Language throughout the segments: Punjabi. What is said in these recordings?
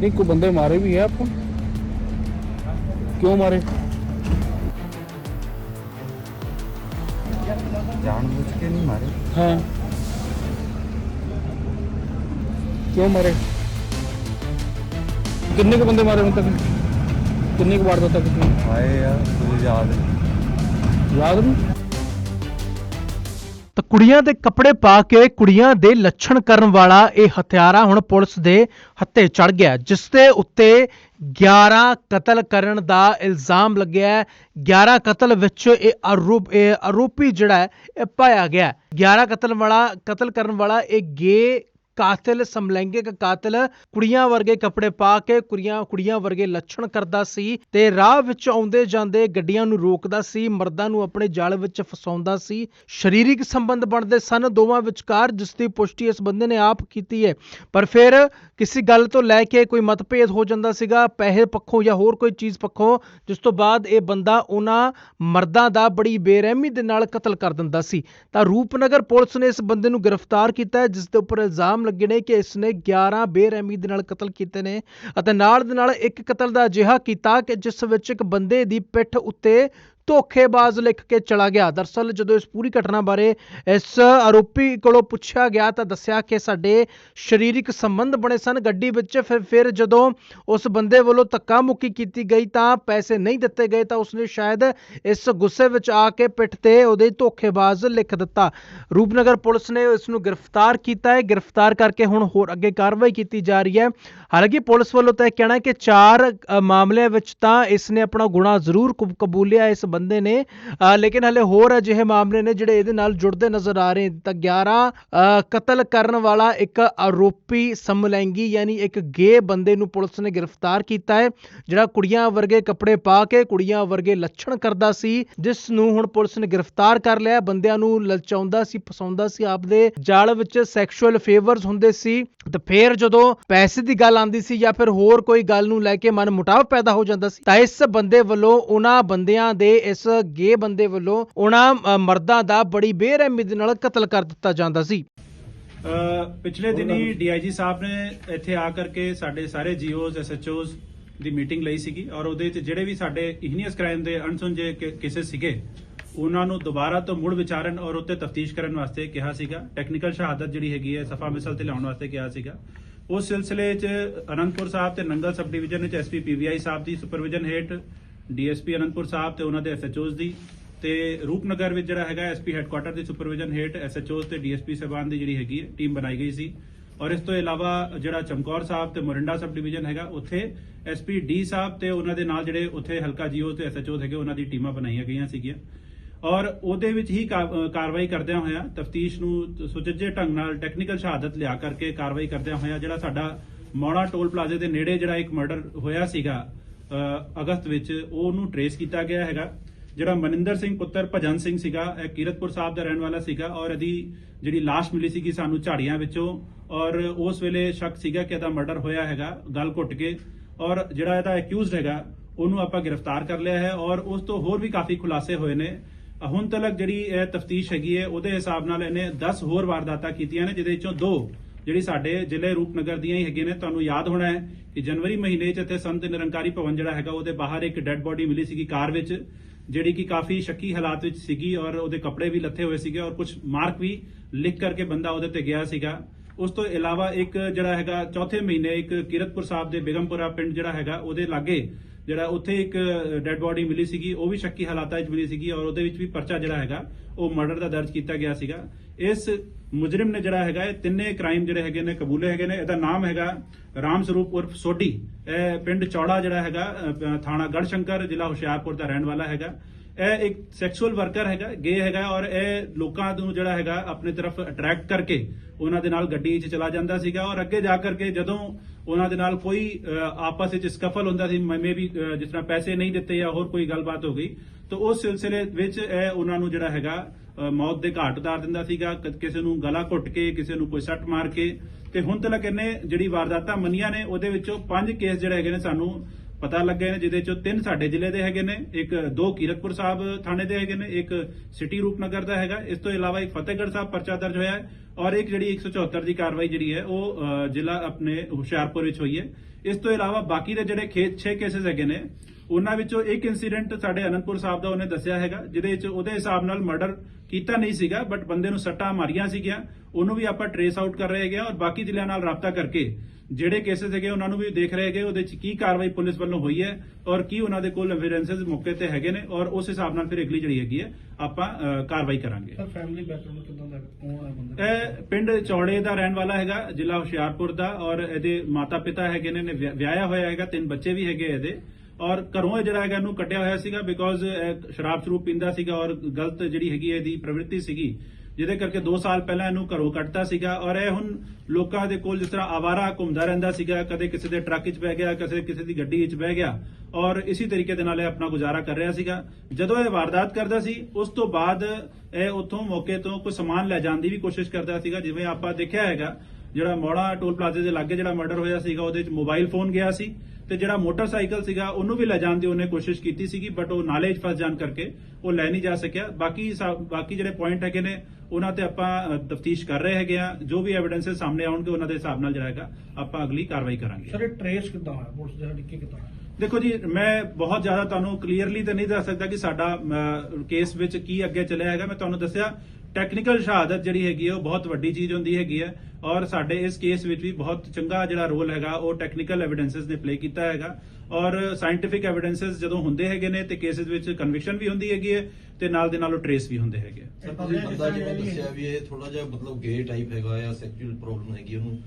नहीं को बंदे मारे भी है आपको क्यों मारे जानबूझ के नहीं मारे हाँ क्यों मारे कितने के बंदे मारे उन तक कितने के वारदात तक कितने आए यार मुझे याद है याद नहीं ਤਾਂ ਕੁੜੀਆਂ ਦੇ ਕੱਪੜੇ ਪਾ ਕੇ ਕੁੜੀਆਂ ਦੇ ਲੱਛਣ ਕਰਨ ਵਾਲਾ ਇਹ ਹਥਿਆਰਾ ਹੁਣ ਪੁਲਿਸ ਦੇ ਹੱਥੇ ਚੜ ਗਿਆ ਜਿਸ ਦੇ ਉੱਤੇ 11 ਕਤਲ ਕਰਨ ਦਾ ਇਲਜ਼ਾਮ ਲੱਗਿਆ ਹੈ। 11 ਕਤਲ ਵਿੱਚ ਇਹ ਆਰੋਪ ਇਹ ਆਰੋਪੀ ਜਿਹੜਾ ਹੈ, ਇਹ ਪਾਇਆ ਗਿਆ 11 ਕਤਲ ਵਾਲਾ, ਕਤਲ ਕਰਨ ਵਾਲਾ ਇਹ ਗੇ ਕਾਤਲ, ਸਮਲੈਂਗਿਕ ਕਾਤਲ, ਕੁੜੀਆਂ ਵਰਗੇ ਕੱਪੜੇ ਪਾ ਕੇ ਕੁੜੀਆਂ ਕੁੜੀਆਂ ਵਰਗੇ ਲੱਛਣ ਕਰਦਾ ਸੀ ਤੇ ਰਾਹ ਵਿੱਚ ਆਉਂਦੇ ਜਾਂਦੇ ਗੱਡੀਆਂ ਨੂੰ ਰੋਕਦਾ ਸੀ, ਮਰਦਾਂ ਨੂੰ ਆਪਣੇ ਜਾਲ ਵਿੱਚ ਫਸਾਉਂਦਾ ਸੀ। ਸਰੀਰਕ ਸੰਬੰਧ ਬਣਦੇ ਸਨ ਦੋਵਾਂ ਵਿਚਕਾਰ, ਜਿਸ ਦੀ ਪੁਸ਼ਟੀ ਇਸ ਬੰਦੇ ਨੇ ਆਪ ਕੀਤੀ ਹੈ ਪਰ ਫਿਰ ਕਿਸੇ ਗੱਲ ਤੋਂ ਲੈ ਕੇ ਕੋਈ ਮਤਭੇਦ ਹੋ ਜਾਂਦਾ ਸੀਗਾ, ਪੈਸੇ ਪੱਖੋਂ ਜਾਂ ਹੋਰ ਕੋਈ ਚੀਜ਼ ਪੱਖੋਂ, ਜਿਸ ਤੋਂ ਬਾਅਦ ਇਹ ਬੰਦਾ ਉਹਨਾਂ ਮਰਦਾਂ ਦਾ ਬੜੀ ਬੇਰਹਿਮੀ ਦੇ ਨਾਲ ਕਤਲ ਕਰ ਦਿੰਦਾ ਸੀ। ਤਾਂ ਰੂਪਨਗਰ ਪੁਲਿਸ ਨੇ ਇਸ ਬੰਦੇ ਨੂੰ ਗ੍ਰਿਫਤਾਰ ਕੀਤਾ ਹੈ, ਜਿਸ ਦੇ ਉੱਪਰ ਇਲਜ਼ਾਮ ਲੱਗੇ ਨੇ ਕਿ ਇਸ ਨੇ 11 ਬੇਰਹਿਮੀ ਦੇ ਨਾਲ ਕਤਲ ਕੀਤੇ ਨੇ ਅਤੇ ਨਾਲ ਦੇ ਨਾਲ ਇੱਕ ਕਤਲ ਦਾ ਅਜਿਹਾ ਕੀਤਾ ਕਿ ਜਿਸ ਵਿੱਚ ਇੱਕ ਬੰਦੇ ਦੀ ਪਿੱਠ ਉੱਤੇ ਧੋਖੇਬਾਜ਼ ਲਿਖ ਕੇ ਚਲਾ ਗਿਆ। ਦਰਸਲ ਜਦੋਂ ਇਸ ਪੂਰੀ ਘਟਨਾ ਬਾਰੇ ਇਸ ਆਰੋਪੀ ਕੋਲੋਂ ਪੁੱਛਿਆ ਗਿਆ ਤਾਂ ਦੱਸਿਆ ਕਿ ਸਾਡੇ ਸਰੀਰਕ ਸੰਬੰਧ ਬਣੇ ਸਨ। ਗੱਡੀ ਵਿੱਚ ਫਿਰ ਫਿਰ ਜਦੋਂ ਉਸ ਬੰਦੇ ਵੱਲੋਂ ਧੱਕਾ ਮੁੱਕੀ ਕੀਤੀ ਗਈ ਤਾਂ ਪੈਸੇ ਨਹੀਂ ਦਿੱਤੇ ਗਏ ਤਾਂ ਉਸਨੇ ਸ਼ਾਇਦ ਇਸ ਗੁੱਸੇ ਵਿੱਚ ਆ ਕੇ ਪਿੱਠ ਤੇ ਉਹਦੇ ਧੋਖੇਬਾਜ਼ ਲਿਖ ਦਿੱਤਾ। ਰੂਪਨਗਰ ਪੁਲਿਸ ਨੇ ਇਸ ਨੂੰ ਗ੍ਰਿਫਤਾਰ ਕੀਤਾ ਹੈ। ਗ੍ਰਿਫਤਾਰ ਕਰਕੇ ਹੁਣ ਹੋਰ ਅੱਗੇ ਕਾਰਵਾਈ ਕੀਤੀ ਜਾ ਰਹੀ ਹੈ। ਹਾਲਾਂਕਿ ਪੁਲਿਸ ਵੱਲੋਂ ਤਾਂ ਇਹ ਕਹਿਣਾ ਕਿ ਚਾਰ ਮਾਮਲਿਆਂ ਵਿੱਚ ਤਾਂ ਇਸ ਨੇ ਆਪਣਾ ਗੁਨਾਹ ਜ਼ਰੂਰ ਕਬ- ਕਬੂਲਿਆ। ਇਸ ਬੰਦੇ ਨੇ। ਲੇਕਿਨ ਹਲੇ ਹੋਰ ਅਜਿਹੇ ਮਾਮਲੇ ਨੇ ਜਿਹੜੇ ਇਹਦੇ ਨਾਲ ਜੁੜਦੇ ਨਜ਼ਰ ਆ ਰਹੇ ਤਾਂ 11 ਕਤਲ ਕਰਨ ਵਾਲਾ ਇੱਕ ਆਰੋਪੀ ਸਮਲੈਂਗੀ, ਯਾਨੀ ਇੱਕ ਗੇ ਬੰਦੇ ਨੂੰ ਪੁਲਿਸ ਨੇ ਗ੍ਰਿਫਤਾਰ ਕੀਤਾ ਹੈ, ਜਿਹੜਾ ਕੁੜੀਆਂ ਵਰਗੇ ਕੱਪੜੇ ਪਾ ਕੇ ਕੁੜੀਆਂ ਵਰਗੇ ਲੱਛਣ ਕਰਦਾ ਸੀ, ਜਿਸ ਨੂੰ ਹੁਣ ਪੁਲਿਸ ਨੇ ਗ੍ਰਿਫਤਾਰ ਕਰ ਲਿਆ ਬੰਦਿਆਂ ਨੂੰ ਲਲਚਾਉਂਦਾ ਸੀ, ਫਸਾਉਂਦਾ ਸੀ, ਆਪਦੇ ਜਾਲ ਵਿੱਚ ਸੈਕਸ਼ੂਅਲ ਫੇਵਰਸ ਹੁੰਦੇ ਸੀ। ਤੇ ਫਿਰ ਜਦੋਂ ਪੈਸੇ ਦੀ ਗੱਲ ਆਂਦੀ ਸੀ ਜਾਂ ਫਿਰ ਹੋਰ ਕੋਈ ਗੱਲ ਨੂੰ ਲੈ ਕੇ ਮਨ ਮੁਟਾਵ ਪੈਦਾ ਹੋ ਜਾਂਦਾ ਸੀ, ਤਾਂ ਇਸ ਬੰਦੇ ਵੱਲੋਂ ਉਹਨਾਂ ਬੰਦਿਆਂ ਦੇ ਇਸ ਗੇ ਬੰਦੇ ਵੱਲੋਂ ਉਹਨਾਂ ਮਰਦਾਂ ਦਾ ਬੜੀ ਬੇਰਹਿਮੀ ਦੇ ਨਾਲ ਕਤਲ ਕਰ ਦਿੱਤਾ ਜਾਂਦਾ ਸੀ। ਪਿਛਲੇ ਦਿਨੀ ਡੀਆਈਜੀ ਸਾਹਿਬ ਨੇ ਇੱਥੇ ਆ ਕਰਕੇ ਸਾਡੇ ਸਾਰੇ ਜੀਓਜ਼, ਐਸਐਚਓਜ਼ ਦੀ ਮੀਟਿੰਗ ਲਈ ਸੀਗੀ ਔਰ ਉਹਦੇ ਵਿੱਚ ਜਿਹੜੇ ਵੀ ਸਾਡੇ ਇਗਨੀਅਸ ਕ੍ਰਾਈਮ ਦੇ ਅਣਸੁਲਝੇ ਕੇसेस ਸੀਗੇ, ਉਹਨਾਂ ਨੂੰ ਦੁਬਾਰਾ ਤੋਂ ਮੁੜ ਵਿਚਾਰਨ ਔਰ ਉੱਤੇ ਤਫਤੀਸ਼ ਕਰਨ ਵਾਸਤੇ ਕਿਹਾ ਸੀਗਾ। ਟੈਕਨੀਕਲ ਸ਼ਹਾਦਤ ਜਿਹੜੀ ਹੈਗੀ ਹੈ, ਸਫਾ ਮਿਸਲ ਤੇ ਲਿਆਉਣ ਵਾਸਤੇ ਕਿਹਾ ਸੀਗਾ। ਉਸ ਸਿਲਸਿਲੇ 'ਚ ਅਨੰਦਪੁਰ ਸਾਹਿਬ ਤੇ Nangal sub division SP PVI ਪੀਵੀਆਈ ਸਾਹਿਬ ਦੀ ਸੁਪਰਵਿਜ਼ਨ ਹੇਠ ਡੀਐਸਪੀ ਅਨੰਦਪੁਰ ਸਾਹਿਬ ਤੇ ਉਹਨਾਂ ਦੇ ਐਸਐਚਓਜ਼ ਦੀ ਤੇ ਰੂਪਨਗਰ ਵਿੱਚ ਜਿਹੜਾ ਹੈਗਾ ਐਸਪੀ ਹੈੱਡਕੁਆਟਰ ਦੀ ਸੁਪਰਵਿਜ਼ਨ ਹੇਠ ਐਸਐਚਓਜ਼ ਤੇ ਡੀਐਸਪੀ ਸਾਹਿਬਾਨ ਦੀ ਜਿਹੜੀ ਹੈਗੀ ਹੈ ਟੀਮ ਬਣਾਈ ਗਈ ਸੀ। ਔਰ ਇਸ ਤੋਂ ਇਲਾਵਾ ਜਿਹੜਾ ਚਮਕੌਰ ਸਾਹਿਬ ਤੇ ਮੋਰਿੰਡਾ ਸਬ ਡਿਵੀਜ਼ਨ ਹੈਗਾ, ਉੱਥੇ ਐਸਪੀ ਡੀ ਸਾਹਿਬ ਤੇ ਉਹਨਾਂ ਦੇ ਨਾਲ ਜਿਹੜੇ ਉੱਥੇ ਹਲਕਾ ਜੀਓ ਤੇ ਐਸਐਚਓਜ਼ ਹੈਗੇ, ਉਹਨਾਂ ਦੀ ਟੀਮਾਂ ਬਣਾਈਆਂ ਗਈਆਂ ਸੀਗੀਆਂ। ਔਰ ਉਹਦੇ ਵਿੱਚ ਹੀ ਕਾਰਵਾਈ ਕਰਦਿਆਂ ਹੋਇਆ ਤਫਤੀਸ਼ ਨੂੰ ਸੁਚੱਜੇ ਢੰਗ ਨਾਲ ਟੈਕਨੀਕਲ ਸ਼ਹਾਦਤ ਲਿਆ ਕਰਕੇ ਕਾਰਵਾਈ ਕਰਦਿਆਂ ਹੋਇਆ ਜਿਹੜਾ ਸਾਡਾ ਮੌੜਾ ਟੋਲ ਪਲਾਜ਼ੇ ਦੇ ਨੇੜੇ ਜਿਹੜਾ ਇੱਕ ਮਰਡਰ ਹੋਇਆ ਸੀਗਾ ਅਗਸਤ ਵਿੱਚ ਉਹ ਉਹਨੂੰ ਟਰੇਸ ਕੀਤਾ ਗਿਆ ਹੈਗਾ, ਜਿਹੜਾ ਮਨਿੰਦਰ ਸਿੰਘ ਪੁੱਤਰ ਭਜਨ ਸਿੰਘ ਸੀਗਾ, ਇਹ ਕੀਰਤਪੁਰ ਸਾਹਿਬ ਦਾ ਰਹਿਣ ਵਾਲਾ ਸੀਗਾ ਔਰ ਇਹਦੀ ਜਿਹੜੀ ਲਾਸ਼ ਮਿਲੀ ਸੀਗੀ ਸਾਨੂੰ ਝਾੜੀਆਂ ਵਿੱਚੋਂ ਔਰ ਉਸ ਵੇਲੇ ਸ਼ੱਕ ਸੀਗਾ ਕਿ ਇਹਦਾ ਮਰਡਰ ਹੋਇਆ ਹੈਗਾ, ਗਲ ਘੁੱਟ ਕੇ ਔਰ ਜਿਹੜਾ ਇਹਦਾ ਅਕਿਊਜ਼ਡ ਹੈਗਾ, ਉਹਨੂੰ ਆਪਾਂ ਗ੍ਰਿਫਤਾਰ ਕਰ ਲਿਆ ਹੈ ਔਰ ਉਸ ਤੋਂ ਹੋਰ ਵੀ ਕਾਫੀ ਖੁਲਾਸੇ ਹੋਏ ਨੇ। ਹੁਣ ਤੱਕ ਜਿਹੜੀ ਇਹ ਤਫਤੀਸ਼ ਹੈਗੀ ਹੈ, ਉਹਦੇ ਹਿਸਾਬ ਨਾਲ ਇਹਨੇ 10 ਹੋਰ ਵਾਰਦਾਤਾਂ ਕੀਤੀਆਂ ਨੇ, ਜਿਹਦੇ ਵਿੱਚੋਂ ਦੋ ਜਿਹੜੀ ਸਾਡੇ ਜ਼ਿਲ੍ਹੇ ਰੂਪਨਗਰ ਦੀਆਂ ਹੀ ਹੈਗੀਆਂ ਨੇ, ਤੁਹਾਨੂੰ ਯਾਦ ਹੋਣਾ ਹੈ ਕਿ ਜਨਵਰੀ ਮਹੀਨੇ 'ਚ ਇੱਥੇ ਸੰਤ ਨਿਰੰਕਾਰੀ ਭਵਨ ਜਿਹੜਾ ਹੈਗਾ, ਉਹਦੇ ਬਾਹਰ ਇੱਕ ਡੈੱਡ ਬੋਡੀ ਮਿਲੀ ਸੀਗੀ ਕਾਰ ਵਿੱਚ, ਜਿਹੜੀ ਕਿ ਕਾਫੀ ਸ਼ੱਕੀ ਹਾਲਾਤ ਵਿੱਚ ਸੀਗੀ ਔਰ ਉਹਦੇ ਕੱਪੜੇ ਵੀ ਲੱਥੇ ਹੋਏ ਸੀਗੇ ਔਰ ਕੁਝ ਮਾਰਕ ਵੀ ਲਿਖ ਕਰਕੇ ਬੰਦਾ ਉਹਦੇ ਤੇ ਗਿਆ ਸੀਗਾ। ਉਸ ਤੋਂ ਇਲਾਵਾ ਇੱਕ ਜਿਹੜਾ ਹੈਗਾ, ਚੌਥੇ ਮਹੀਨੇ ਇੱਕ ਕੀਰਤਪੁਰ ਸਾਹਿਬ ਦੇ ਬੇਗਮਪੁਰਾ ਪਿੰਡ ਜਿਹੜਾ ਹੈਗਾ, ਉਹਦੇ ਲਾਗੇ ਜਿਹੜਾ ਉੱਥੇ ਇੱਕ ਡੈੱਡ ਬੋਡੀ ਮਿਲੀ ਸੀਗੀ, ਉਹ ਵੀ ਸ਼ੱਕੀ ਹਾਲਾਤਾਂ ਵਿੱਚ ਮਿਲੀ ਸੀਗੀ ਔਰ ਉਹਦੇ ਵਿੱਚ ਵੀ ਪਰਚਾ ਜਿਹੜਾ ਹੈਗਾ, ਉਹ ਮਰਡਰ ਦਾ ਦਰਜ ਕੀਤਾ ਗਿਆ ਸੀਗਾ। ਇਸ ਮੁਜਰਮ ਨੇ ਜਿਹੜਾ ਹੈਗਾ ਇਹ ਤਿੰਨੇ ਕ੍ਰਾਈਮ ਜਿਹੜੇ ਹੈਗੇ ਨੇ ਕਬੂਲੇ ਹੈਗੇ ਨੇ। ਇਹਦਾ ਨਾਮ ਹੈਗਾ ਰਾਮ ਸਰੂਪ ਉਰਫ ਸੋਢੀ। ਇਹ ਪਿੰਡ ਚੌੜਾ ਜਿਹੜਾ ਹੈਗਾ ਅ, ਥਾਣਾ ਗੜਸ਼ੰਕਰ ਜ਼ਿਲ੍ਹਾ ਹੁਸ਼ਿਆਰਪੁਰ ਦਾ ਰਹਿਣ ਵਾਲਾ ਹੈਗਾ। ਇਹ ਇੱਕ ਸੈਕਸੁਅਲ ਵਰਕਰ ਹੈਗਾ ਗੇ ਹੈਗਾ ਔਰ ਇਹ ਲੋਕਾਂ ਨੂੰ ਜਿਹੜਾ ਹੈਗਾ ਆਪਣੇ ਤਰਫ ਅਟਰੈਕਟ ਕਰਕੇ ਉਹਨਾਂ ਦੇ ਨਾਲ ਗੱਡੀ 'ਚ ਚਲਾ ਜਾਂਦਾ ਸੀਗਾ ਔਰ ਅੱਗੇ ਜਾ ਕਰਕੇ ਜਦੋਂ ਉਹਨਾਂ ਦੇ ਨਾਲ ਕੋਈ ਆਪਸ ਵਿੱਚ ਸਕਫਲ ਹੁੰਦਾ ਸੀ ਮੈਂ ਵੀ ਜਿਸ ਤਰ੍ਹਾਂ ਪੈਸੇ ਨਹੀਂ ਦਿੱਤੇ ਜਾਂ ਹੋਰ ਕੋਈ ਗੱਲਬਾਤ ਹੋ ਗਈ ਤਾਂ ਉਸ ਸਿਲਸਿਲੇ ਵਿੱਚ ਇਹ ਉਹਨਾਂ ਨੂੰ ਜਿਹੜਾ ਹੈਗਾ ਮੌਤ ਦੇ ਘਾਟ ਉਤਾਰ ਦਿੰਦਾ ਸੀਗਾ ਕਿਸੇ ਨੂੰ ਗਲਾ ਘੁੱਟ ਕੇ, ਕਿਸੇ ਨੂੰ ਕੋਈ ਸੱਟ ਮਾਰ ਕੇ। ਤੇ ਹੁਣ ਤੱਕ ਇਹਨੇ ਜਿਹੜੀ ਵਾਰਦਾਤਾਂ ਮੰਨੀਆਂ ਨੇ, ਉਹਦੇ ਵਿੱਚੋਂ ਪੰਜ ਕੇਸ ਜਿਹੜੇ ਹੈਗੇ ਨੇ ਸਾਨੂੰ ਪਤਾ ਲੱਗੇ ਨੇ, ਜਿਹਦੇ ਚੋਂ ਤਿੰਨ ਸਾਡੇ ਜ਼ਿਲ੍ਹੇ ਦੇ ਹੈਗੇ ਨੇ, ਇੱਕ ਦੋ ਕੀਰਤਪੁਰ ਸਾਹਿਬ ਥਾਣੇ ਦੇ ਹੈਗੇ ਨੇ, ਇੱਕ ਸਿਟੀ ਰੂਪਨਗਰ ਦਾ ਹੈਗਾ। ਇਸ ਤੋਂ ਇਲਾਵਾ ਇੱਕ ਫਤਿਹਗੜ੍ਹ ਸਾਹਿਬ ਪਰਚਾ ਦਰਜ ਹੋਇਆ ਹੈ ਔਰ ਇੱਕ ਜਿਹੜੀ 174 ਦੀ ਕਾਰਵਾਈ ਜਿਹੜੀ ਹੈ, ਉਹ ਜ਼ਿਲ੍ਹਾ ਆਪਣੇ ਹੁਸ਼ਿਆਰਪੁਰ ਵਿੱਚ ਹੋਈ ਹੈ। ਇਸ ਤੋਂ ਇਲਾਵਾ ਬਾਕੀ ਦੇ ਜਿਹੜੇ 6 ਕੇਸਿਸ ਹੈਗੇ ਨੇ ਉਹਨਾਂ ਵਿੱਚੋਂ ਇੱਕ ਇਨਸੀਡੈਂਟ ਸਾਡੇ ਅਨੰਦਪੁਰ ਸਾਹਿਬ ਦਾ ਉਹਨੇ ਦੱਸਿਆ ਹੈਗਾ ਜਿਹਦੇ ਵਿੱਚ ਉਹਦੇ ਹਿਸਾਬ ਨਾਲ ਮਰਡਰ ਕੀਤਾ ਨਹੀਂ ਸੀਗਾ ਬਟ ਬੰਦੇ ਨੂੰ ਸੱਟਾਂ ਮਾਰੀਆਂ ਸੀਗੀਆਂ ਉਹਨੂੰ ਵੀ ਆਪਾਂ ਟਰੇਸ ਆਊਟ ਕਰ ਰਹੇ ਹੈਗੇ ਔਰ ਬਾਕੀ ਜ਼ਿਲ੍ਹਿਆਂ ਨਾਲ ਰਾਬਤਾ ਕਰਕੇ ਜਿਹੜੇ ਕੇਸਿਸ ਹੈਗੇ ਉਹਨਾਂ ਨੂੰ ਵੀ ਦੇਖ ਰਹੇ ਹੈਗੇ ਉਹਦੇ ਚ ਕੀ ਕਾਰਵਾਈ ਪੁਲਿਸ ਵੱਲੋਂ ਹੋਈ ਹੈ ਔਰ ਕੀ ਉਹਨਾਂ ਦੇ ਕੋਲ ਐਵੀਡੈਂਸਸ ਮੌਕੇ ਤੇ ਹੈਗੇ ਨੇ ਔਰ ਉਸ ਹਿਸਾਬ ਨਾਲ ਫਿਰ ਅਗਲੀ ਜਿਹੜੀ ਹੈਗੀ ਹੈ ਆਪਾਂ ਕਾਰਵਾਈ ਕਰਾਂਗੇ। ਸਰ ਫੈਮਿਲੀ ਬੈਕਗ੍ਰਾਉਂਡ ਕਿਦਾਂ ਦਾ ਕੌਣ ਹੈ ਬੰਦਾ? ਇਹ ਪਿੰਡ ਚੌੜੇ ਦਾ ਰਹਿਣ ਵਾਲਾ ਹੈਗਾ ਜ਼ਿਲ੍ਹਾ ਹੁਸ਼ਿਆਰਪੁਰ ਦਾ ਔਰ ਇਹਦੇ ਮਾਤਾ ਪਿਤਾ ਹੈਗੇ ਨੇ ਨੇ ਵਿਆਹ- ਵਿਆਹਿਆ ਹੋਇਆ ਹੈਗਾ ਤਿੰਨ ਬੱਚੇ ਵੀ ਹੈਗੇ ਇਹਦੇ। ਔਰ ਘਰੋਂ ਇਹ ਜਿਹੜਾ ਹੈਗਾ ਇਹਨੂੰ ਕੱਢਿਆ ਹੋਇਆ ਸੀਗਾ ਬਿਕੋਜ਼ ਸ਼ਰਾਬ ਸ਼ਰੂਪ ਪੀਂਦਾ ਸੀਗਾ ਔਰ ਗਲਤ ਜਿਹੜੀ ਹੈਗੀ ਇਹਦੀ ਪ੍ਰਵਿਰਤੀ ਸੀਗੀ, ਜਿਹਦੇ ਕਰਕੇ 2 ਸਾਲ ਪਹਿਲਾਂ ਇਹਨੂੰ ਘਰੋਂ ਕੱਢਤਾ ਸੀਗਾ ਔਰ ਇਹ ਹੁਣ ਲੋਕਾਂ ਦੇ ਕੋਲ ਜਿਸ ਤਰ੍ਹਾਂ ਆਵਾਰਾ ਘੁੰਮਦਾ ਰਹਿੰਦਾ ਸੀਗਾ, ਕਦੇ ਕਿਸੇ ਦੇ ਟਰੱਕ 'ਚ ਬਹਿ ਗਿਆ, ਕਦੇ ਕਿਸੇ ਦੀ ਗੱਡੀ 'ਚ ਬਹਿ ਗਿਆ ਔਰ ਇਸੇ ਤਰੀਕੇ ਦੇ ਨਾਲ ਇਹ ਆਪਣਾ ਗੁਜ਼ਾਰਾ ਕਰ ਰਿਹਾ ਸੀਗਾ। ਜਦੋਂ ਇਹ ਵਾਰਦਾਤ ਕਰਦਾ ਸੀ, ਉਸ ਤੋਂ ਬਾਅਦ ਇਹ ਉੱਥੋਂ ਮੌਕੇ ਤੋਂ ਕੋਈ ਸਮਾਨ ਲੈ ਜਾਣ ਦੀ ਵੀ ਕੋਸ਼ਿਸ਼ ਕਰਦਾ ਸੀਗਾ, ਜਿਵੇਂ ਆਪਾਂ ਦੇਖਿਆ ਹੈਗਾ, ਜਿਹੜਾ ਮੋੜਾ ਟੋਲ ਪਲਾਜ਼ੇ ਦੇ ਲਾਗੇ ਜਿਹੜਾ ਮਰਡਰ ਹੋਇਆ ਸੀਗਾ, ਉਹਦੇ 'ਚ ਮੋਬਾਈਲ ਫੋਨ ਗਿਆ ਸੀ। ਤੇ ਜਿਹੜਾ ਮੋਟਰਸਾਈਕਲ ਸੀਗਾ ਉਹਨੂੰ ਵੀ ਲੈ ਜਾਣ ਦੀ ਉਹਨੇ ਕੋਸ਼ਿਸ਼ ਕੀਤੀ ਸੀਗੀ ਬਟ ਉਹ ਨਾਲੇ 'ਚ ਫਸ ਜਾਣ ਕਰਕੇ ਉਹ ਲੈ ਨਹੀਂ ਜਾ ਸਕਿਆ। ਬਾਕੀ ਬਾਕੀ ਜਿਹੜੇ ਪੁਆਇੰਟ ਹੈਗੇ ਨੇ ਉਹਨਾਂ ਤੇ ਆਪਾਂ ਤਫਤੀਸ਼ ਕਰ ਰਹੇ ਹੈਗੇ ਆ। ਜੋ ਵੀ ਐਵੀਡੈਂਸਸ ਸਾਹਮਣੇ ਆਉਣਗੇ ਉਹਨਾਂ ਦੇ ਹਿਸਾਬ ਨਾਲ ਜਿਹੜਾ ਹੈਗਾ ਆਪਾਂ ਅਗਲੀ ਕਾਰਵਾਈ ਕਰਾਂਗੇ। ਸਰ ਟਰੇਸ ਕਿਦਾਂ ਹੋਇਆ? ਪੁਲਿਸ ਦੇ ਹੱਡੀ ਕਿਦਾਂ ਦੇਖੋ ਜੀ ਮੈਂ ਬਹੁਤ ਜ਼ਿਆਦਾ ਤੁਹਾਨੂੰ ਕਲੀਅਰਲੀ ਤਾਂ ਨਹੀਂ ਦੱਸ ਸਕਦਾ ਕਿ ਸਾਡਾ ਕੇਸ ਵਿੱਚ ਕੀ ਅੱਗੇ ਚੱਲਿਆ ਹੈਗਾ। ਮੈਂ ਤੁਹਾਨੂੰ ਦੱਸਿਆ ਟੈਕਨੀਕਲ ਸ਼ਹਾਦਤ ਜਿਹੜੀ ਹੈਗੀ ਉਹ ਬਹੁਤ ਵੱਡੀ ਚੀਜ਼ ਹੁੰਦੀ ਹੈਗੀ ਹੈ ਔਰ ਸਾਡੇ ਇਸ ਕੇਸ ਵਿੱਚ ਵੀ ਬਹੁਤ ਚੰਗਾ ਜਿਹੜਾ ਰੋਲ ਹੈਗਾ ਉਹ ਟੈਕਨੀਕਲ ਐਵੀਡੈਂਸਸ ਨੇ ਪਲੇ ਕੀਤਾ ਹੈਗਾ। ਔਰ ਸਾਇੰਟੀਫਿਕ ਐਵੀਡੈਂਸਸ ਜਦੋਂ ਹੁੰਦੇ ਹੈਗੇ ਨੇ ਤੇ ਕੇਸਿਸ ਵਿੱਚ ਕਨਵਿਕਸ਼ਨ ਵੀ ਹੁੰਦੀ ਹੈਗੀ ਹੈ ਤੇ ਨਾਲ ਦੇ ਨਾਲ ਉਹ ਟਰੇਸ ਵੀ ਹੁੰਦੇ ਹੈਗੇ ਆ। ਸਰ ਤੁਸੀਂ ਬੰਦਾ ਜਿਵੇਂ ਦੱਸਿਆ ਵੀ ਇਹ ਥੋੜਾ ਜਿਹਾ ਮਤਲਬ ਗੇ ਟਾਈਪ ਹੈਗਾ ਜਾਂ ਸੈਕਸ਼ੂਅਲ ਪ੍ਰੋਬਲਮ ਹੈਗੀ ਉਹਨੂੰ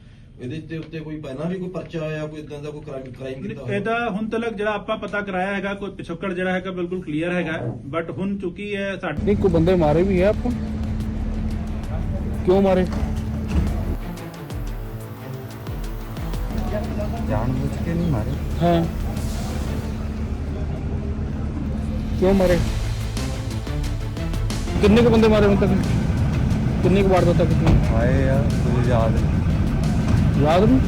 ਇਹਦੇ ਤੇ ਉੱਤੇ ਕੋਈ ਪਹਿਲਾਂ ਵੀ ਕੋਈ ਪਰਚਾ ਹੋਇਆ ਕੋਈ ਇਦਾਂ ਦਾ ਕੋਈ ਕ੍ਰਾਈਮ ਕ੍ਰਾਈਮ ਕੀਤਾ ਹੋਇਆ? ਇਹਦਾ ਹੁਣ ਤੱਕ ਜਿਹੜਾ ਆਪਾਂ ਪਤਾ ਕਰਾਇਆ ਹੈਗਾ ਕੋਈ ਪਿਛੋਕੜ ਜਿਹੜਾ ਹੈਗਾ ਬਿਲਕੁਲ ਕਲੀਅਰ ਹੈਗਾ ਬਟ ਹੁਣ ਚੁੱਕੀ ਹੈ ਸਾਡੇ ਨਹੀਂ ਕੋਈ ਬੰਦੇ ਮਾਰੇ ਵੀ ਹੈ ਆਪਾਂ। ਕਿਉਂ ਮਾਰੇ? ਜਾਣ ਬੁੱਝ ਕੇ ਨਹੀਂ ਮਾਰੇ। ਹਾਂ। ਕਿਉਂ ਮਾਰੇ? ਕਿੰਨੇ ਕੁ ਬੰਦੇ ਮਾਰੇ ਹੁਣ ਤੱਕ? ਕਿੰਨੇ ਕੁ ਵਾਰ ਤੱਕ ਤੁਸੀਂ ਆਏ ਆ ਕੋਈ ਯਾਦ ਨਹੀਂ। ਯਾਦ ਨਹੀਂ?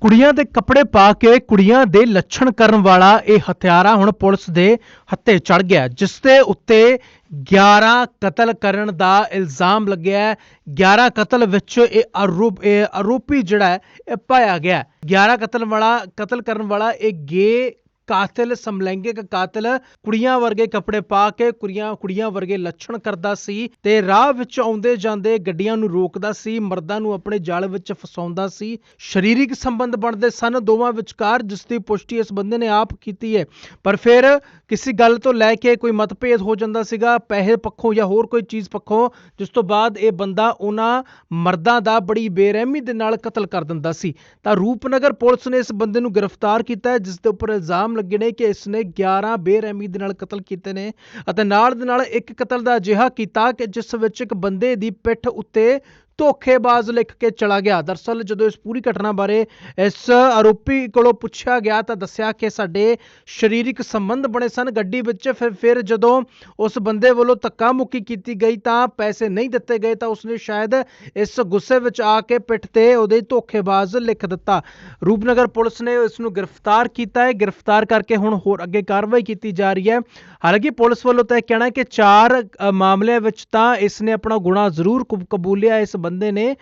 ਕੁੜੀਆਂ ਦੇ ਕੱਪੜੇ ਪਾ ਕੇ ਕੁੜੀਆਂ ਦੇ ਲੱਛਣ ਕਰਨ ਵਾਲਾ ਇਹ ਹਥਿਆਰਾ ਹੁਣ ਪੁਲਿਸ ਦੇ ਹੱਥੇ ਚੜ ਗਿਆ ਜਿਸ ਦੇ ਉੱਤੇ 11 ਕਤਲ ਕਰਨ ਦਾ ਇਲਜ਼ਾਮ ਲੱਗਿਆ ਹੈ। 11 ਕਤਲ ਵਿੱਚ ਇਹ ਆਰੋਪ, ਇਹ ਆਰੋਪੀ ਜਿਹੜਾ ਹੈ, ਇਹ ਪਾਇਆ ਗਿਆ 11 ਕਤਲ ਵਾਲਾ, ਕਤਲ ਕਰਨ ਵਾਲਾ ਇਹ ਗੇ ਕਾਤਲ, ਸਮਲੈਂਗਿਕ ਕਾਤਲ, ਕੁੜੀਆਂ ਵਰਗੇ ਕੱਪੜੇ ਪਾ ਕੇ ਕੁੜੀਆਂ ਕੁੜੀਆਂ ਵਰਗੇ ਲੱਛਣ ਕਰਦਾ ਸੀ ਤੇ ਰਾਹ ਵਿੱਚ ਆਉਂਦੇ ਜਾਂਦੇ ਗੱਡੀਆਂ ਨੂੰ ਰੋਕਦਾ ਸੀ, ਮਰਦਾਂ ਨੂੰ ਆਪਣੇ ਜਾਲ ਵਿੱਚ ਫਸਾਉਂਦਾ ਸੀ। ਸਰੀਰਕ ਸੰਬੰਧ ਬਣਦੇ ਸਨ ਦੋਵਾਂ ਵਿਚਕਾਰ, ਜਿਸ ਦੀ ਪੁਸ਼ਟੀ ਇਸ ਬੰਦੇ ਨੇ ਆਪ ਕੀਤੀ ਹੈ। ਪਰ ਫਿਰ ਕਿਸੇ ਗੱਲ ਤੋਂ ਲੈ ਕੇ ਕੋਈ ਮਤਭੇਦ ਹੋ ਜਾਂਦਾ ਸੀਗਾ, ਪੈਸੇ ਪੱਖੋਂ ਜਾਂ ਹੋਰ ਕੋਈ ਚੀਜ਼ ਪੱਖੋਂ, ਜਿਸ ਤੋਂ ਬਾਅਦ ਇਹ ਬੰਦਾ ਉਹਨਾਂ ਮਰਦਾਂ ਦਾ ਬੜੀ ਬੇਰਹਿਮੀ ਦੇ ਨਾਲ ਕਤਲ ਕਰ ਦਿੰਦਾ ਸੀ। ਤਾਂ ਰੂਪਨਗਰ ਪੁਲਿਸ ਨੇ ਇਸ ਬੰਦੇ ਨੂੰ ਗ੍ਰਿਫਤਾਰ ਕੀਤਾ ਹੈ, ਜਿਸ ਦੇ ਉੱਪਰ ਇਲਜ਼ਾਮ ਲੱਗੇ ਨੇ ਕਿ ਇਸ ਨੇ 11 ਬੇਰਹਿਮੀ ਦੇ ਨਾਲ ਕਤਲ ਕੀਤੇ ਨੇ ਅਤੇ ਨਾਲ ਦੇ ਨਾਲ ਇੱਕ ਕਤਲ ਦਾ ਅਜਿਹਾ ਕੀਤਾ ਕਿ ਜਿਸ ਵਿੱਚ ਇੱਕ ਬੰਦੇ ਦੀ ਪਿੱਠ ਉੱਤੇ ਧੋਖੇਬਾਜ਼ ਲਿਖ ਕੇ ਚਲਾ ਗਿਆ। ਦਰਸਲ ਜਦੋਂ ਇਸ ਪੂਰੀ ਘਟਨਾ ਬਾਰੇ ਇਸ ਆਰੋਪੀ ਕੋਲੋਂ ਪੁੱਛਿਆ ਗਿਆ ਤਾਂ ਦੱਸਿਆ ਕਿ ਸਾਡੇ ਸਰੀਰਕ ਸੰਬੰਧ ਬਣੇ ਸਨ। ਗੱਡੀ ਵਿੱਚ ਫਿਰ ਫਿਰ ਜਦੋਂ ਉਸ ਬੰਦੇ ਵੱਲੋਂ ਧੱਕਾ ਮੁੱਕੀ ਕੀਤੀ ਗਈ ਤਾਂ ਪੈਸੇ ਨਹੀਂ ਦਿੱਤੇ ਗਏ ਤਾਂ ਉਸਨੇ ਸ਼ਾਇਦ ਇਸ ਗੁੱਸੇ ਵਿੱਚ ਆ ਕੇ ਪਿੱਠ ਤੇ ਉਹਦੇ ਧੋਖੇਬਾਜ਼ ਲਿਖ ਦਿੱਤਾ। ਰੂਪਨਗਰ ਪੁਲਿਸ ਨੇ ਇਸ ਨੂੰ ਗ੍ਰਿਫਤਾਰ ਕੀਤਾ ਹੈ। ਗ੍ਰਿਫਤਾਰ ਕਰਕੇ ਹੁਣ ਹੋਰ ਅੱਗੇ ਕਾਰਵਾਈ ਕੀਤੀ ਜਾ ਰਹੀ ਹੈ। ਹਾਲਾਂਕਿ ਪੁਲਿਸ ਵੱਲੋਂ ਤਾਂ ਇਹ ਕਹਿਣਾ ਕਿ ਚਾਰ ਮਾਮਲਿਆਂ ਵਿੱਚ ਤਾਂ ਇਸ ਨੇ ਆਪਣਾ ਗੁਨਾਹ ਜ਼ਰੂਰ ਕਬ- ਕਬੂਲਿਆ। ਇਸ ਬੰਦੇ ਨੇ।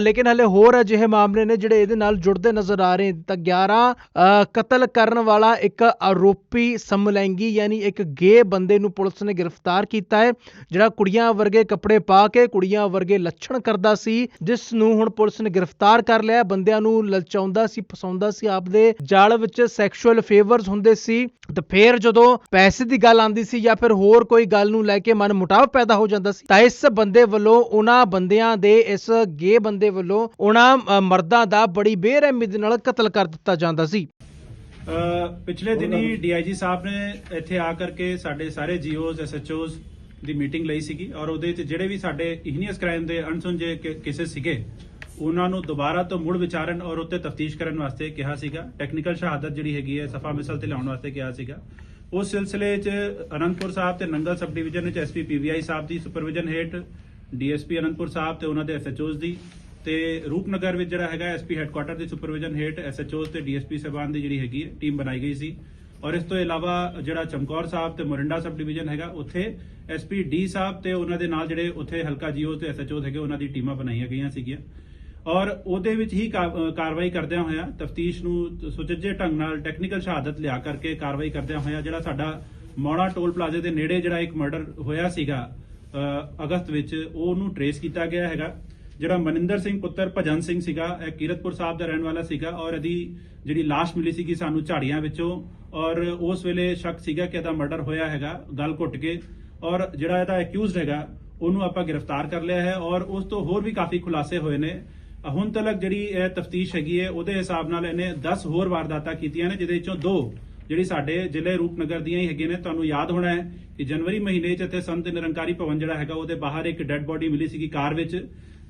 ਲੇਕਿਨ ਹਲੇ ਹੋਰ ਅਜਿਹੇ ਮਾਮਲੇ ਨੇ ਜਿਹੜੇ ਇਹਦੇ ਨਾਲ ਜੁੜਦੇ ਨਜ਼ਰ ਆ ਰਹੇ ਤਾਂ 11 ਕਤਲ ਕਰਨ ਵਾਲਾ ਇੱਕ ਆਰੋਪੀ ਸਮਲੈਂਗੀ ਯਾਨੀ ਇੱਕ ਗੇ ਬੰਦੇ ਨੂੰ ਪੁਲਿਸ ਨੇ ਗ੍ਰਿਫਤਾਰ ਕੀਤਾ ਹੈ, ਜਿਹੜਾ ਕੁੜੀਆਂ ਵਰਗੇ ਕੱਪੜੇ ਪਾ ਕੇ ਕੁੜੀਆਂ ਵਰਗੇ ਲੱਛਣ ਕਰਦਾ ਸੀ, ਜਿਸ ਨੂੰ ਹੁਣ ਪੁਲਿਸ ਨੇ ਗ੍ਰਿਫਤਾਰ ਕਰ ਲਿਆ ਬੰਦਿਆਂ ਨੂੰ ਲਲਚਾਉਂਦਾ ਸੀ, ਫਸਾਉਂਦਾ ਸੀ, ਆਪਦੇ ਜਾਲ ਵਿੱਚ ਸੈਕਸ਼ੂਅਲ ਫੇਵਰਸ ਹੁੰਦੇ ਸੀ। ਤੇ ਫੇਰ ਜਦੋਂ ਪੈਸੇ ਦੀ ਗੱਲ ਆਂਦੀ ਸੀ ਜਾਂ ਫਿਰ ਹੋਰ ਕੋਈ ਗੱਲ ਨੂੰ ਲੈ ਕੇ ਮਨ ਮੁਟਾਵ ਪੈਦਾ ਹੋ ਜਾਂਦਾ ਸੀ, ਤਾਂ ਇਸ ਬੰਦੇ ਵੱਲੋਂ ਉਹਨਾਂ ਬੰਦਿਆਂ ਦੇ ਇਸ ਗੇ ਬੰਦੇ ਵੱਲੋਂ ਉਹਨਾਂ ਮਰਦਾਂ ਦਾ ਬੜੀ ਬੇਰਹਿਮੀ ਦੇ ਨਾਲ ਕਤਲ ਕਰ ਦਿੱਤਾ ਜਾਂਦਾ ਸੀ। ਅ, ਪਿਛਲੇ ਦਿਨੀ ਡੀਆਈਜੀ ਸਾਹਿਬ ਨੇ ਇੱਥੇ ਆ ਕਰਕੇ ਸਾਡੇ ਸਾਰੇ ਜੀਓਜ਼ ਐਸਐਚਓਜ਼ ਦੀ ਮੀਟਿੰਗ ਲਈ ਸੀਗੀ ਔਰ ਉਹਦੇ ਵਿੱਚ ਜਿਹੜੇ ਵੀ ਸਾਡੇ ਇਗਨੀਅਸ ਕ੍ਰਾਈਮ ਦੇ ਅਣਸੁਲਝੇ ਕੇਸਿਸ ਸੀਗੇ ਉਹਨਾਂ ਨੂੰ ਦੁਬਾਰਾ ਤੋਂ ਮੁੜ ਵਿਚਾਰਨ ਔਰ ਉੱਤੇ ਤਫਤੀਸ਼ ਕਰਨ ਵਾਸਤੇ ਕਿਹਾ ਸੀਗਾ। ਟੈਕਨੀਕਲ ਸ਼ਹਾਦਤ ਜਿਹੜੀ ਹੈਗੀ ਹੈ ਸਫਾ ਮਿਸਲ ਤੇ ਲਿਆਉਣ ਵਾਸਤੇ ਕਿਹਾ ਸੀਗਾ। ਉਸ ਸਿਲਸਿਲੇ 'ਚ ਅਨੰਦਪੁਰ ਸਾਹਿਬ ਤੇ Nangal sub division SP PVI ਪੀਵੀਆਈ ਸਾਹਿਬ ਦੀ ਸੁਪਰਵਿਜ਼ਨ ਹੇਠ ਡੀਐਸਪੀ ਅਨੰਦਪੁਰ ਸਾਹਿਬ ਤੇ ਉਹਨਾਂ ਦੇ ਐਸਐਚਓਜ਼ ਦੀ ਤੇ ਰੂਪਨਗਰ ਵਿੱਚ ਜਿਹੜਾ ਹੈਗਾ ਐਸਪੀ ਹੈੱਡਕੁਆਟਰ ਦੀ ਸੁਪਰਵਿਜ਼ਨ ਹੇਠ ਐਸਐਚਓਜ਼ ਤੇ ਡੀਐਸਪੀ ਸਾਹਿਬਾਨ ਦੀ ਜਿਹੜੀ ਹੈਗੀ ਹੈ ਟੀਮ ਬਣਾਈ ਗਈ ਸੀ। ਔਰ ਇਸ ਤੋਂ ਇਲਾਵਾ ਜਿਹੜਾ ਚਮਕੌਰ ਸਾਹਿਬ ਤੇ ਮੋਰਿੰਡਾ ਸਬ ਡਿਵੀਜ਼ਨ ਹੈਗਾ, ਉੱਥੇ ਐਸਪੀ ਡੀ ਸਾਹਿਬ ਤੇ ਉਹਨਾਂ ਦੇ ਨਾਲ ਜਿਹੜੇ ਉੱਥੇ ਹਲਕਾ ਜੀਓ ਤੇ ਐਸਐਚਓ ਹੈਗੇ, ਉਹਨਾਂ ਦੀ ਟੀਮਾਂ ਬਣਾਈਆਂ ਗਈਆਂ ਸੀਗੀਆਂ। ਔਰ ਉਹਦੇ ਵਿੱਚ ਹੀ ਕਾਰਵਾਈ ਕਰਦਿਆਂ ਹੋਇਆ ਤਫਤੀਸ਼ ਨੂੰ ਸੁਚੱਜੇ ਢੰਗ ਨਾਲ ਟੈਕਨੀਕਲ ਸ਼ਹਾਦਤ ਲਿਆ ਕਰਕੇ ਕਾਰਵਾਈ ਕਰਦਿਆਂ ਹੋਇਆ ਜਿਹੜਾ ਸਾਡਾ ਮੌੜਾ ਟੋਲ ਪਲਾਜ਼ੇ ਦੇ ਨੇੜੇ ਜਿਹੜਾ ਇੱਕ ਮਰਡਰ ਹੋਇਆ ਸੀਗਾ ਅਗਸਤ ਵਿੱਚ ਉਹਨੂੰ ਟਰੇਸ ਕੀਤਾ ਗਿਆ ਹੈਗਾ, ਜਿਹੜਾ ਮਨਿੰਦਰ ਸਿੰਘ ਪੁੱਤਰ ਭਜਨ ਸਿੰਘ ਸੀਗਾ, ਇਹ ਕੀਰਤਪੁਰ ਸਾਹਿਬ ਦਾ ਰਹਿਣ ਵਾਲਾ ਸੀਗਾ ਔਰ ਇਹਦੀ ਜਿਹੜੀ ਲਾਸ਼ ਮਿਲੀ ਸੀਗੀ ਸਾਨੂੰ ਝਾੜੀਆਂ ਵਿੱਚੋਂ ਔਰ ਉਸ ਵੇਲੇ ਸ਼ੱਕ ਸੀਗਾ ਕਿ ਇਹਦਾ ਮਰਡਰ ਹੋਇਆ ਹੈਗਾ, ਗਲ ਘੁੱਟ ਕੇ ਔਰ ਜਿਹੜਾ ਇਹਦਾ ਅਕਿਊਜ਼ਡ ਹੈਗਾ, ਉਹਨੂੰ ਆਪਾਂ ਗ੍ਰਿਫਤਾਰ ਕਰ ਲਿਆ ਹੈ ਔਰ ਉਸ ਤੋਂ ਹੋਰ ਵੀ ਕਾਫੀ ਖੁਲਾਸੇ ਹੋਏ ਨੇ। ਹੁਣ ਤੱਕ ਜਿਹੜੀ ਇਹ ਤਫਤੀਸ਼ ਹੈਗੀ ਹੈ, ਉਹਦੇ ਹਿਸਾਬ ਨਾਲ ਇਹਨੇ 10 ਹੋਰ ਵਾਰਦਾਤਾਂ ਕੀਤੀਆਂ ਨੇ, ਜਿਹਦੇ ਵਿੱਚੋਂ ਦੋ ਜਿਹੜੀ ਸਾਡੇ ਜ਼ਿਲ੍ਹੇ ਰੂਪਨਗਰ ਦੀਆਂ ਹੀ ਹੈਗੀਆਂ ਨੇ, ਤੁਹਾਨੂੰ ਯਾਦ ਹੋਣਾ ਹੈ ਕਿ ਜਨਵਰੀ ਮਹੀਨੇ 'ਚ ਇੱਥੇ ਸੰਤ ਨਿਰੰਕਾਰੀ ਭਵਨ ਜਿਹੜਾ ਹੈਗਾ, ਉਹਦੇ ਬਾਹਰ ਇੱਕ ਡੈੱਡ ਬੋਡੀ ਮਿਲੀ ਸੀਗੀ ਕਾਰ ਵਿੱਚ,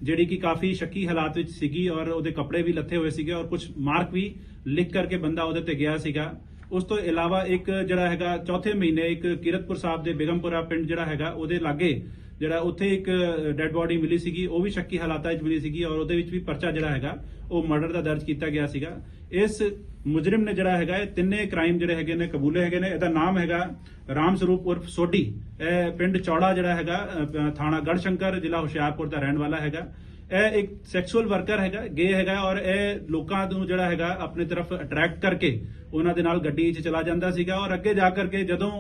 ਜਿਹੜੀ ਕਿ ਕਾਫੀ ਸ਼ੱਕੀ ਹਾਲਾਤ ਵਿੱਚ ਸੀਗੀ ਔਰ ਉਹਦੇ ਕੱਪੜੇ ਵੀ ਲੱਥੇ ਹੋਏ ਸੀਗੇ ਔਰ ਕੁਝ ਮਾਰਕ ਵੀ ਲਿਖ ਕਰਕੇ ਬੰਦਾ ਉਹਦੇ ਤੇ ਗਿਆ ਸੀਗਾ। ਉਸ ਤੋਂ ਇਲਾਵਾ ਇੱਕ ਜਿਹੜਾ ਹੈਗਾ, ਚੌਥੇ ਮਹੀਨੇ ਇੱਕ ਕੀਰਤਪੁਰ ਸਾਹਿਬ ਦੇ ਬੇਗਮਪੁਰਾ ਪਿੰਡ ਜਿਹੜਾ ਹੈਗਾ, ਉਹਦੇ ਲਾਗੇ ਜਿਹੜਾ ਉੱਥੇ ਇੱਕ ਡੈੱਡ ਬੋਡੀ ਮਿਲੀ ਸੀਗੀ ਉਹ ਵੀ ਸ਼ੱਕੀ ਹਾਲਾਤਾਂ ਵਿੱਚ ਮਿਲੀ ਸੀਗੀ ਔਰ ਉਹਦੇ ਵਿੱਚ ਵੀ ਪਰਚਾ ਜਿਹੜਾ ਹੈਗਾ ਉਹ ਮਰਡਰ ਦਾ ਦਰਜ ਕੀਤਾ ਗਿਆ ਸੀਗਾ। ਇਸ ਮੁਜਰਮ ਨੇ ਜਿਹੜਾ ਹੈਗਾ ਇਹ ਤਿੰਨੇ ਕ੍ਰਾਈਮ ਜਿਹੜੇ ਹੈਗੇ ਨੇ ਕਬੂਲੇ ਹੈਗੇ ਨੇ ਇਹਦਾ ਨਾਮ ਹੈਗਾ ਰਾਮ ਸਰੂਪ ਉਰਫ ਸੋਢੀ। ਇਹ ਪਿੰਡ ਚੌੜਾ ਜਿਹੜਾ ਹੈਗਾ ਅ, ਥਾਣਾ ਗੜਸ਼ੰਕਰ ਜ਼ਿਲ੍ਹਾ ਹੁਸ਼ਿਆਰਪੁਰ ਦਾ ਰਹਿਣ ਵਾਲਾ ਹੈਗਾ। ਇਹ ਇੱਕ ਸੈਕਸੁਅਲ ਵਰਕਰ ਹੈਗਾ ਗੇ ਹੈਗਾ ਔਰ ਇਹ ਲੋਕਾਂ ਨੂੰ ਜਿਹੜਾ ਹੈਗਾ ਆਪਣੇ ਤਰਫ ਅਟਰੈਕਟ ਕਰਕੇ ਉਹਨਾਂ ਦੇ ਨਾਲ ਗੱਡੀ 'ਚ ਚਲਾ ਜਾਂਦਾ ਸੀਗਾ ਔਰ ਅੱਗੇ ਜਾ ਕਰਕੇ ਜਦੋਂ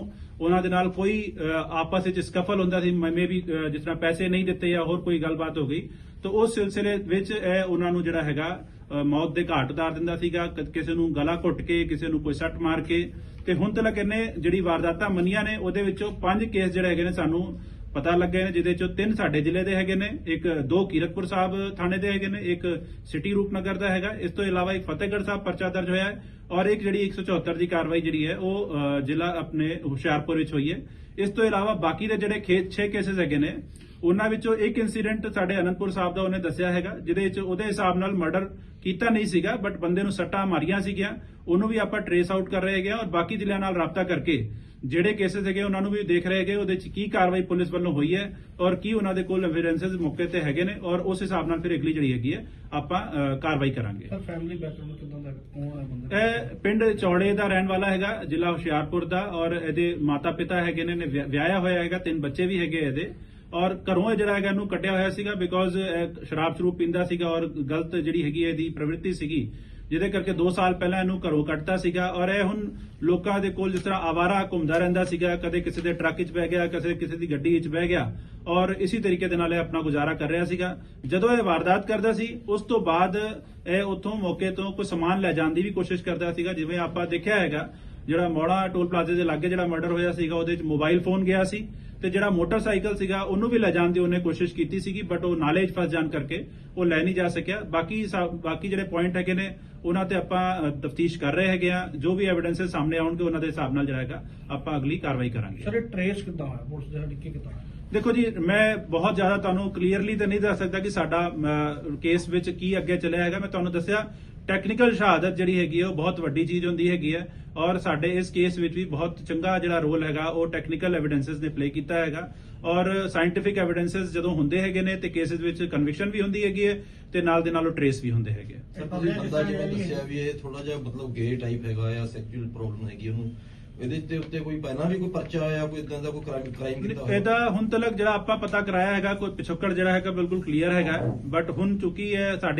ਉਹਨਾਂ ਦੇ ਨਾਲ ਕੋਈ ਆਪਸ ਵਿੱਚ ਸਕਫਲ ਹੁੰਦਾ ਸੀ, ਮੈਂ ਵੀ ਜਿਸ ਤਰ੍ਹਾਂ ਪੈਸੇ ਨਹੀਂ ਦਿੱਤੇ ਜਾਂ ਹੋਰ ਕੋਈ ਗੱਲਬਾਤ ਹੋ ਗਈ, ਤਾਂ ਉਸ ਸਿਲਸਿਲੇ ਵਿੱਚ ਇਹ ਉਹਨਾਂ ਨੂੰ ਜਿਹੜਾ ਹੈਗਾ ਮੌਤ ਦੇ ਘਾਟ ਉਤਾਰ ਦਿੰਦਾ ਸੀਗਾ ਕਿਸੇ ਨੂੰ ਗਲਾ ਘੁੱਟ ਕੇ, ਕਿਸੇ ਨੂੰ ਕੋਈ ਸੱਟ ਮਾਰ ਕੇ, ਤੇ ਹੁਣ ਤੱਕ ਇਹਨੇ ਜਿਹੜੀ ਵਾਰਦਾਤਾਂ ਮੰਨੀਆਂ ਨੇ, ਉਹਦੇ ਵਿੱਚੋਂ ਪੰਜ ਕੇਸ ਜਿਹੜੇ ਹੈਗੇ ਨੇ ਸਾਨੂੰ ਪਤਾ ਲੱਗੇ ਨੇ ਜਿਹਦੇ ਚੋਂ ਤਿੰਨ ਸਾਡੇ ਜ਼ਿਲ੍ਹੇ ਦੇ ਹੈਗੇ ਨੇ, ਇੱਕ ਦੋ ਕੀਰਤਪੁਰ ਸਾਹਿਬ ਥਾਣੇ ਦੇ ਹੈਗੇ ਨੇ, ਇੱਕ ਸਿਟੀ ਰੂਪਨਗਰ ਦਾ ਹੈਗਾ। ਇਸ ਤੋਂ ਇਲਾਵਾ ਇੱਕ ਫਤਿਹਗੜ੍ਹ ਸਾਹਿਬ ਪਰਚਾ ਦਰਜ ਹੋਇਆ ਹੈ ਔਰ ਇੱਕ ਜਿਹੜੀ 174 ਦੀ ਕਾਰਵਾਈ ਜਿਹੜੀ ਹੈ ਉਹ ਜ਼ਿਲ੍ਹਾ ਆਪਣੇ ਹੁਸ਼ਿਆਰਪੁਰ ਵਿੱਚ ਹੋਈ ਹੈ। ਇਸ ਤੋਂ ਇਲਾਵਾ ਬਾਕੀ ਦੇ ਜਿਹੜੇ 6 ਕੇसेस ਹੈਗੇ ਨੇ ਉਹਨਾਂ ਵਿੱਚੋਂ ਇੱਕ ਇਨਸੀਡੈਂਟ ਸਾਡੇ ਅਨੰਦਪੁਰ ਸਾਹਿਬ ਦਾ ਉਹਨੇ ਦੱਸਿਆ ਹੈਗਾ ਜਿਹਦੇ ਵਿੱਚ ਉਹਦੇ ਹਿਸਾਬ ਨਾਲ ਮਰਡਰ ਕੀਤਾ ਨਹੀਂ ਸੀਗਾ ਬਟ ਬੰਦੇ ਨੂੰ ਸੱਟਾਂ ਮਾਰੀਆਂ ਸੀਗੀਆਂ ਉਹਨੂੰ ਵੀ ਆਪਾਂ ਟਰੇਸ ਆਊਟ ਕਰ ਰਹੇ ਹੈਗੇ ਔਰ ਬਾਕੀ ਜ਼ਿਲ੍ਹਿਆਂ ਨਾਲ ਰਾਬਤਾ ਕਰਕੇ ਜਿਹੜੇ ਕੇसेस ਹੈਗੇ ਉਹਨਾਂ ਨੂੰ ਵੀ ਦੇਖ ਰਹੇ ਹੈਗੇ ਉਹਦੇ ਚ ਕੀ ਕਾਰਵਾਈ ਪੁਲਿਸ ਵੱਲੋਂ ਹੋਈ ਹੈ ਔਰ ਕੀ ਉਹਨਾਂ ਦੇ ਕੋਲ ਐਵੀਡੈਂਸਸ ਮੌਕੇ ਤੇ ਹੈਗੇ ਨੇ ਔਰ ਉਸ ਹਿਸਾਬ ਨਾਲ ਫਿਰ ਅਗਲੀ ਜਿਹੜੀ ਹੈਗੀ ਹੈ ਆਪਾਂ ਕਾਰਵਾਈ ਕਰਾਂਗੇ। ਸਰ ਫੈਮਿਲੀ ਬੈਕਗ੍ਰਾਉਂਡ ਕਿਦਾਂ ਦਾ ਕੌਣ ਹੈ ਬੰਦਾ? ਇਹ ਪਿੰਡ ਚੌੜੇ ਦਾ ਰਹਿਣ ਵਾਲਾ ਹੈਗਾ ਜ਼ਿਲ੍ਹਾ ਹੁਸ਼ਿਆਰਪੁਰ ਦਾ ਔਰ ਇਹਦੇ ਮਾਤਾ ਪਿਤਾ ਹੈਗੇ ਨੇ ਨੇ ਵਿਆਹ- ਵਿਆਹਿਆ ਹੋਇਆ ਹੈਗਾ ਤਿੰਨ ਬੱਚੇ ਵੀ ਹੈਗੇ ਇਹਦੇ। ਔਰ ਘਰੋਂ ਇਹ ਜਿਹੜਾ ਹੈਗਾ ਇਹਨੂੰ ਕੱਢਿਆ ਹੋਇਆ ਸੀਗਾ ਬਿਕੋਜ਼ ਸ਼ਰਾਬ ਸ਼ਰੂਬ ਪੀਂਦਾ ਸੀਗਾ ਔਰ ਗਲਤ ਜਿਹੜੀ ਹੈਗੀ ਇਹਦੀ ਪ੍ਰਵਿਰਤੀ ਸੀਗੀ, ਜਿਹਦੇ ਕਰਕੇ 2 ਸਾਲ ਪਹਿਲਾਂ ਇਹਨੂੰ ਘਰੋਂ ਕੱਢਤਾ ਸੀਗਾ ਔਰ ਇਹ ਹੁਣ ਲੋਕਾਂ ਦੇ ਕੋਲ ਜਿਸ ਤਰ੍ਹਾਂ ਆਵਾਰਾ ਘੁੰਮਦਾ ਰਹਿੰਦਾ ਸੀਗਾ, ਕਦੇ ਕਿਸੇ ਦੇ ਟਰੱਕ 'ਚ ਬਹਿ ਗਿਆ, ਕਦੇ ਕਿਸੇ ਦੀ ਗੱਡੀ 'ਚ ਬਹਿ ਗਿਆ ਔਰ ਇਸੇ ਤਰੀਕੇ ਦੇ ਨਾਲ ਇਹ ਆਪਣਾ ਗੁਜ਼ਾਰਾ ਕਰ ਰਿਹਾ ਸੀਗਾ। ਜਦੋਂ ਇਹ ਵਾਰਦਾਤ ਕਰਦਾ ਸੀ, ਉਸ ਤੋਂ ਬਾਅਦ ਇਹ ਉਥੋਂ ਮੌਕੇ ਤੋਂ ਕੋਈ ਸਮਾਨ ਲੈ ਜਾਣ ਦੀ ਵੀ ਕੋਸ਼ਿਸ਼ ਕਰਦਾ ਸੀਗਾ, ਜਿਵੇਂ ਆਪਾਂ ਦੇਖਿਆ ਹੈਗਾ ਜਿਹੜਾ ਮੋੜਾ ਟੋਲ ਪਲਾਜ਼ੇ ਦੇ ਲਾਗੇ ਜਿਹੜਾ ਮਰਡਰ ਹੋਇਆ ਸੀਗਾ ਉਹਦੇ 'ਚ ਮੋਬਾਈਲ ਫੋਨ ਗਿਆ ਸੀ ਤੇ ਜਿਹੜਾ ਮੋਟਰਸਾਈਕਲ ਸੀਗਾ ਉਹਨੂੰ ਵੀ ਲੈ ਜਾਣ ਦੀ ਉਹਨੇ ਕੋਸ਼ਿਸ਼ ਕੀਤੀ ਸੀਗੀ ਬਟ ਉਹ ਨਾਲੇ 'ਚ ਫਸ ਜਾਣ ਕਰਕੇ ਉਹ ਲੈ ਨਹੀਂ ਜਾ ਸਕਿਆ। ਬਾਕੀ ਬਾਕੀ ਜਿਹੜੇ ਪੁਆਇੰਟ ਹੈਗੇ ਨੇ ਉਹਨਾਂ ਤੇ ਆਪਾਂ ਤਫਤੀਸ਼ ਕਰ ਰਹੇ ਹੈਗੇ ਆ। ਜੋ ਵੀ ਐਵੀਡੈਂਸਸ ਸਾਹਮਣੇ ਆਉਣਗੇ ਉਹਨਾਂ ਦੇ ਹਿਸਾਬ ਨਾਲ ਜਿਹੜਾ ਹੈਗਾ ਆਪਾਂ ਅਗਲੀ ਕਾਰਵਾਈ ਕਰਾਂਗੇ। ਸਰ ਟਰੇਸ ਕਿਦਾਂ ਹੋਇਆ? ਪੁਲਿਸ ਦੇ ਹੱਡੀ ਕਿਦਾਂ ਦੇਖੋ ਜੀ ਮੈਂ ਬਹੁਤ ਜ਼ਿਆਦਾ ਤੁਹਾਨੂੰ ਕਲੀਅਰਲੀ ਤਾਂ ਨਹੀਂ ਦੱਸ ਸਕਦਾ ਕਿ ਸਾਡਾ ਕੇਸ ਵਿੱਚ ਕੀ ਅੱਗੇ ਚੱਲਿਆ ਹੈਗਾ। ਮੈਂ ਤੁਹਾਨੂੰ ਦੱਸਿਆ ਟੈਕਨੀਕਲ ਸ਼ਹਾਦਤ ਜਿਹੜੀ ਹੈਗੀ ਉਹ ਬਹੁਤ ਵੱਡੀ ਚੀਜ਼ ਹੁੰਦੀ ਹੈਗੀ ਹੈ ਔਰ ਸਾਡੇ ਇਸ ਕੇਸ ਵਿੱਚ ਵੀ ਬਹੁਤ ਚੰਗਾ ਜਿਹੜਾ ਰੋਲ ਹੈਗਾ ਉਹ ਟੈਕਨੀਕਲ ਐਵੀਡੈਂਸਸ ਨੇ ਪਲੇ ਕੀਤਾ ਹੈਗਾ। ਔਰ ਸਾਇੰਟੀਫਿਕ ਐਵੀਡੈਂਸਸ ਜਦੋਂ ਹੁੰਦੇ ਹੈਗੇ ਨੇ ਤੇ ਕੇਸਿਸ ਵਿੱਚ ਕਨਵਿਕਸ਼ਨ ਵੀ ਹੁੰਦੀ ਹੈਗੀ ਹੈ ਤੇ ਨਾਲ ਦੇ ਨਾਲ ਉਹ ਟਰੇਸ ਵੀ ਹੁੰਦੇ ਹੈਗੇ ਆ। ਸਰ ਤੁਸੀਂ ਬੰਦਾ ਜਿਵੇਂ ਦੱਸਿਆ ਵੀ ਇਹ ਥੋੜਾ ਜਿਹਾ ਮਤਲਬ ਗੇ ਟਾਈਪ ਹੈਗਾ ਆ ਸੈਕਸ਼ੂਅਲ ਪ੍ਰੋਬਲਮ ਹੈਗੀ ਉਹਨੂੰ ਇਹਦੇ ਤੇ ਉੱਤੇ ਕੋਈ ਪਹਿਲਾਂ ਵੀ ਕੋਈ ਪਰਚਾ ਆਇਆ ਕੋਈ ਇਦਾਂ ਦਾ ਕੋਈ ਕ੍ਰਾਈਮ ਕ੍ਰਾਈਮ ਕੀਤਾ ਹੋਇਆ? ਇਹਦਾ ਹੁਣ ਤੱਕ ਜਿਹੜਾ ਆਪਾਂ ਪਤਾ ਕਰਾਇਆ ਹੈਗਾ ਕੋਈ ਪਿਛੋਕੜ ਜਿਹੜਾ ਹੈਗਾ ਬਿਲਕੁਲ ਕਲੀਅਰ ਹੈਗਾ। ਬਟ ਹੁਣ ਚੁੱਕੀ ਹੈ ਸਾਡੀ